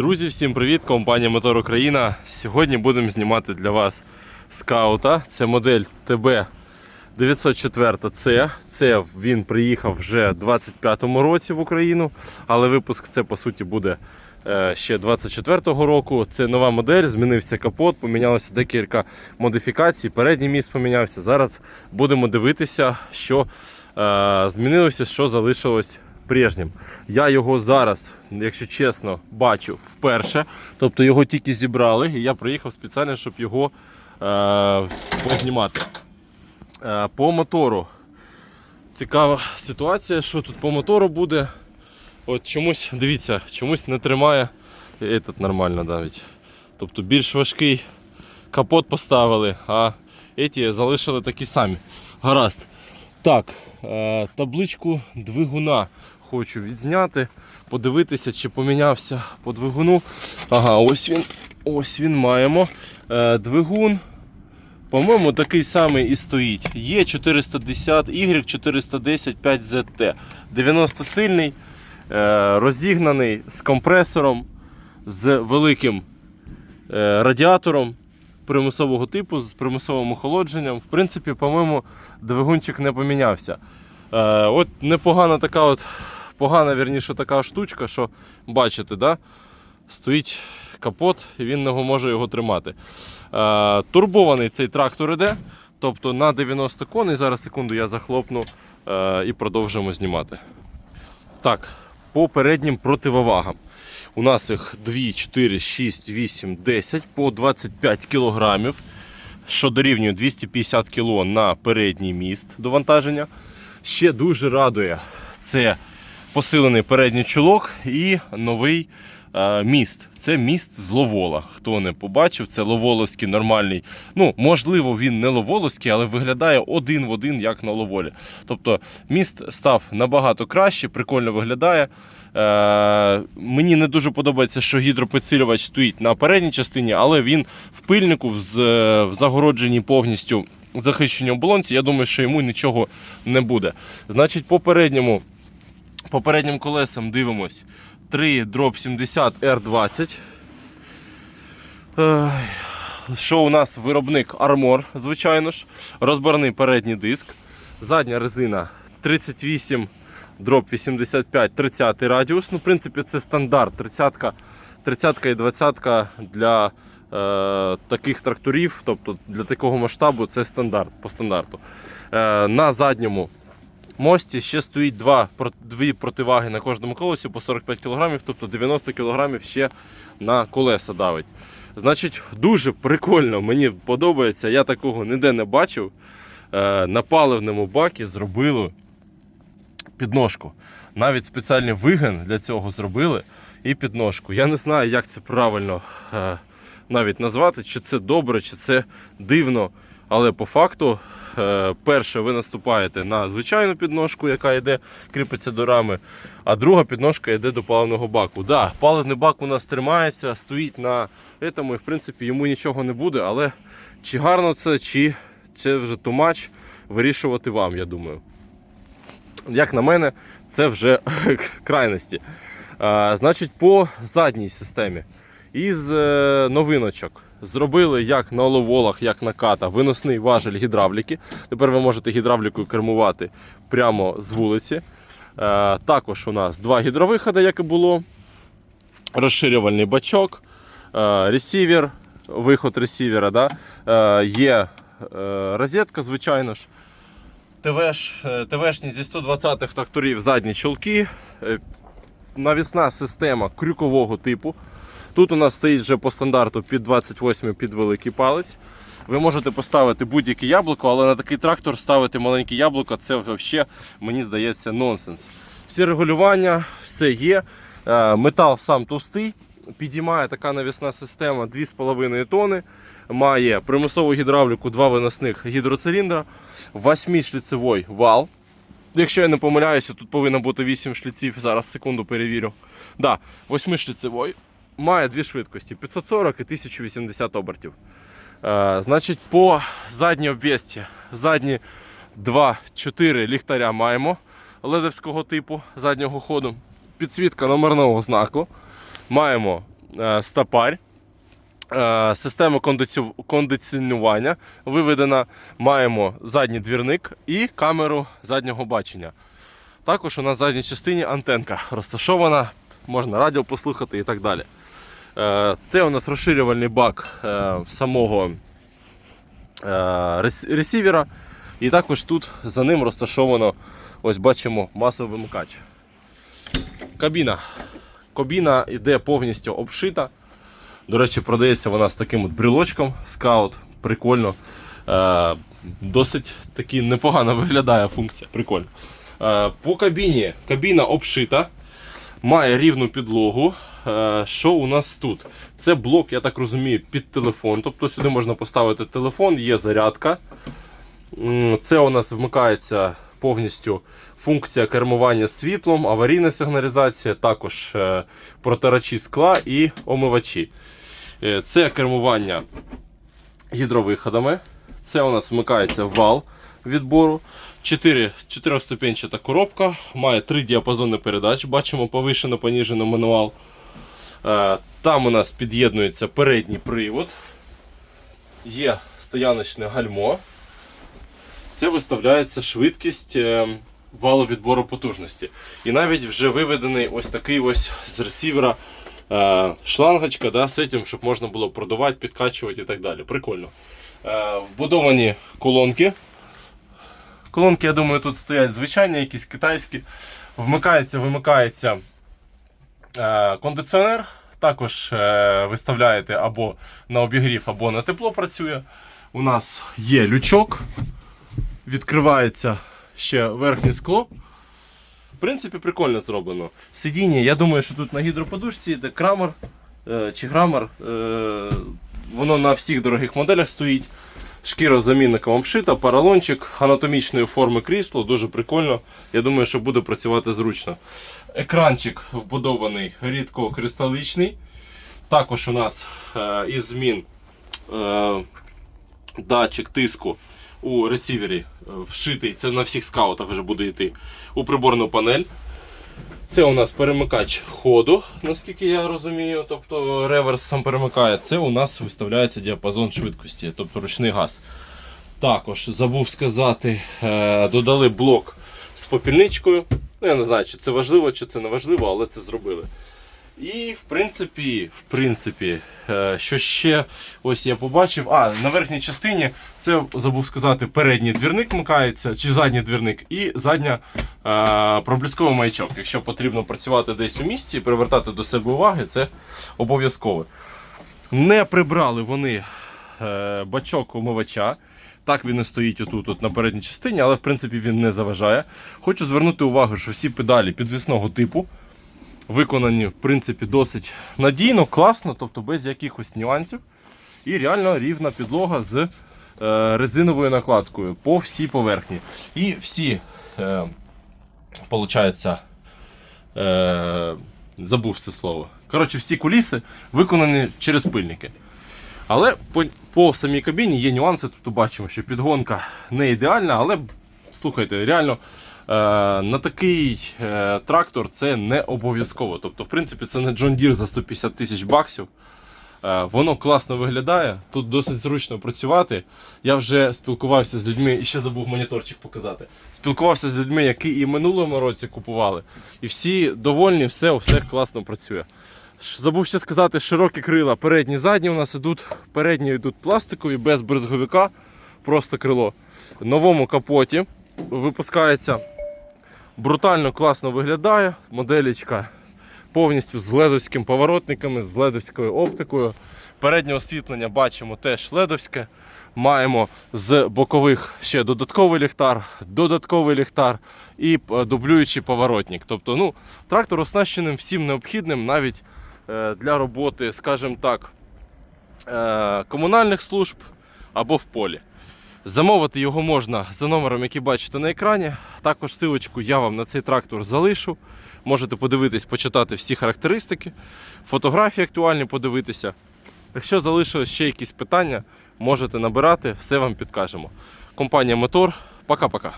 Друзі, всім привіт! Компанія Мотор Україна. Сьогодні будемо знімати для вас скаута. Це модель ТБ 904 c Це він приїхав вже в 25-му році в Україну, але випуск це по суті буде е, ще 24-го року. Це нова модель, змінився капот, помінялося декілька модифікацій. Передній міст помінявся. Зараз будемо дивитися, що е, змінилося, що залишилось прежнім. Я його зараз, якщо чесно, бачу вперше. Тобто його тільки зібрали, і я приїхав спеціально, щоб його е, познімати. Е, по мотору. Цікава ситуація, що тут по мотору буде. От чомусь, дивіться, чомусь не тримає. Этот нормально навіть. Тобто більш важкий капот поставили, а ці залишили такі самі. Гаразд. Так, е, табличку двигуна хочу відзняти, подивитися, чи помінявся по двигуну. Ага, ось він, ось він маємо. Е, двигун. По-моєму, такий самий і стоїть. Є 410 Y 410 5ZT. 90 сильний, е, розігнаний з компресором, з великим е, радіатором примусового типу, з примусовим охолодженням. В принципі, по-моєму, двигунчик не помінявся. От непогана така от, погана, вірніше, така штучка, що бачите, да? стоїть капот і він не може його тримати. Е, Турбований цей трактор іде, тобто на 90 коней. Зараз секунду я захлопну е, і продовжимо знімати. Так, по переднім противовагам. У нас їх 2, 4, 6, 8, 10 по 25 кілограмів, що дорівнює 250 кг на передній міст до вантаження. Ще дуже радує це посилений передній чулок і новий е, міст. Це міст з Ловола. Хто не побачив, це Ловоловський нормальний. Ну, можливо, він не Ловоловський, але виглядає один в один, як на Ловолі. Тобто міст став набагато краще, прикольно виглядає. Е, мені не дуже подобається, що гідропідсилювач стоїть на передній частині, але він в пильнику, з- в загородженій повністю захищеній оболонці. Я думаю, що йому нічого не буде. Значить, по передньому, по переднім колесам дивимось 3 дроп 70 R20. Що у нас виробник Armor, звичайно ж. Розборний передній диск. Задня резина 38 дроп 85 30 радіус. Ну, в принципі, це стандарт. 30 30 і 20 для е, таких тракторів, тобто для такого масштабу, це стандарт по стандарту. Е, на задньому мості ще стоїть два, дві противаги на кожному колесі по 45 кг, тобто 90 кг ще на колеса давить. Значить, дуже прикольно, мені подобається. Я такого ніде не бачив. Е, на паливному бакі зробили підножку. Навіть спеціальний вигин для цього зробили і підножку. Я не знаю, як це правильно е, навіть назвати, чи це добре, чи це дивно. Але по факту, перше, ви наступаєте на звичайну підножку, яка йде, кріпиться до рами, а друга підножка йде до паливного баку. Да, паливний бак у нас тримається, стоїть на цьому, і в принципі йому нічого не буде, але чи гарно це, чи це вже тумач, вирішувати вам, я думаю як на мене, це вже крайності. А, значить, по задній системі. Із е, новиночок зробили як на оловолах, як на ката, виносний важель гідравліки. Тепер ви можете гідравлікою кермувати прямо з вулиці. Е, також у нас два гідровиходи, як і було. Розширювальний бачок, е, ресівер, виход ресівера. Да? Е, є розетка, звичайно ж. ТВш, ТВшні зі 120-х тракторів задні чолки. Навісна система крюкового типу. Тут у нас стоїть вже по стандарту під 28 під великий палець. Ви можете поставити будь-яке яблуко, але на такий трактор ставити маленьке яблуко це взагалі, мені здається, нонсенс. Всі регулювання, все є. Е, Метал сам товстий. Підіймає така навісна система 2,5 тони. Має примусову гідравліку, два виносних гідроциліндра, 8-шліцевий вал. Якщо я не помиляюся, тут повинно бути 8 шліців. Зараз секунду перевірю. Да, 8-шліцевий. Має дві швидкості 540 і 1080 обертів. Е, значить, по задній обвісті задні 2-4 ліхтаря маємо ледовського типу заднього ходу. Підсвітка номерного знаку. Маємо е, стопарь. Е, Система кондиці- кондиціонування виведена. Маємо задній двірник і камеру заднього бачення. Також у нас в задній частині антенка розташована, можна радіо послухати і так далі. Це у нас розширювальний бак е, самого е, ресівера. І також тут за ним розташовано, ось бачимо, масовий вимикач. Кабіна. Кабіна йде повністю обшита. До речі, продається вона з таким от брілочком скаут. Прикольно. Е, досить таки непогано виглядає функція. Прикольно. По кабіні. Кабіна обшита, має рівну підлогу. Е, що у нас тут? Це блок, я так розумію, під телефон. Тобто сюди можна поставити телефон, є зарядка. Це у нас вмикається повністю функція кермування світлом, аварійна сигналізація, також е, протирачі скла і омивачі. Е, Це кермування гідровиходами. Це у нас вмикається вал відбору. 4, 4-ступенчата коробка, має 3 діапазони передач. Бачимо повишено, поніжено мануал. Е, Там у нас під'єднується передній привод. Є стояночне гальмо. Це виставляється швидкість е, валу відбору потужності. І навіть вже виведений ось такий ось з ресівера е, шлангочка да, з цим, щоб можна було продавати, підкачувати і так далі. Прикольно. Вбудовані колонки. Колонки, я думаю, тут стоять звичайні, якісь китайські. Вмикається, вимикається кондиціонер. Також е, виставляєте або на обігрів, або на тепло працює. У нас є лючок, відкривається ще верхнє скло. В принципі, прикольно зроблено. Сидіння, я думаю, що тут на гідроподушці йде крамер е, чи грамер. Е, воно на всіх дорогих моделях стоїть. Шкіра з замінником обшита, паралончик анатомічної форми крісло, дуже прикольно. Я думаю, що буде працювати зручно. Екранчик вбудований рідкокристаличний. Також у нас е, із змін е, датчик тиску у ресівері е, вшитий. Це на всіх скаутах вже буде йти у приборну панель. Це у нас перемикач ходу, наскільки я розумію. Тобто реверс сам перемикає. Це у нас виставляється діапазон швидкості, тобто ручний газ. Також забув сказати, е, додали блок з попільничкою. Ну, я не знаю, чи це важливо, чи це не важливо, але це зробили. І в принципі, в принципі, е, що ще ось я побачив. А, на верхній частині це забув сказати, передній двірник вмикається, чи задній двірник, і задня е, проблісковий маячок. Якщо потрібно працювати десь у місті і привертати до себе уваги, це обов'язково. Не прибрали вони е, бачок умивача. Так він і стоїть отут, от на передній частині, але в принципі він не заважає. Хочу звернути увагу, що всі педалі підвісного типу виконані в принципі досить надійно, класно, тобто без якихось нюансів. І реально рівна підлога з е, резиновою накладкою по всій поверхні. І всі, е, е, забув це слово. Коротше, всі куліси виконані через пильники. Але по, по самій кабіні є нюанси. Тобто бачимо, що підгонка не ідеальна, але слухайте, реально на такий е, трактор це не обов'язково. Тобто, в принципі, це не John Deere за 150 тисяч баксів. Е, Воно класно виглядає, тут досить зручно працювати. Я вже спілкувався з людьми, і ще забув моніторчик показати. Спілкувався з людьми, які і минулому році купували. І всі довольні, все, все класно працює. Забув ще сказати, широкі крила, передні, задні у нас ідуть, передні йдуть пластикові, без бризговика, просто крило. В новому капоті випускається брутально класно виглядає. Моделічка повністю з ледовським поворотниками, з ледовською оптикою. Переднє освітлення бачимо теж ледовське. Маємо з бокових ще додатковий ліхтар, додатковий ліхтар і е, дублюючий поворотник. Тобто, ну, трактор оснащеним всім необхідним навіть е, для роботи, скажімо так, е, комунальних служб або в полі. Замовити його можна за номером, який бачите на екрані. Також силочку я вам на цей трактор залишу. Можете подивитись, почитати всі характеристики, фотографії актуальні подивитися. Якщо залишилось ще якісь питання, можете набирати, все вам підкажемо. Компанія Мотор. Пока-пока.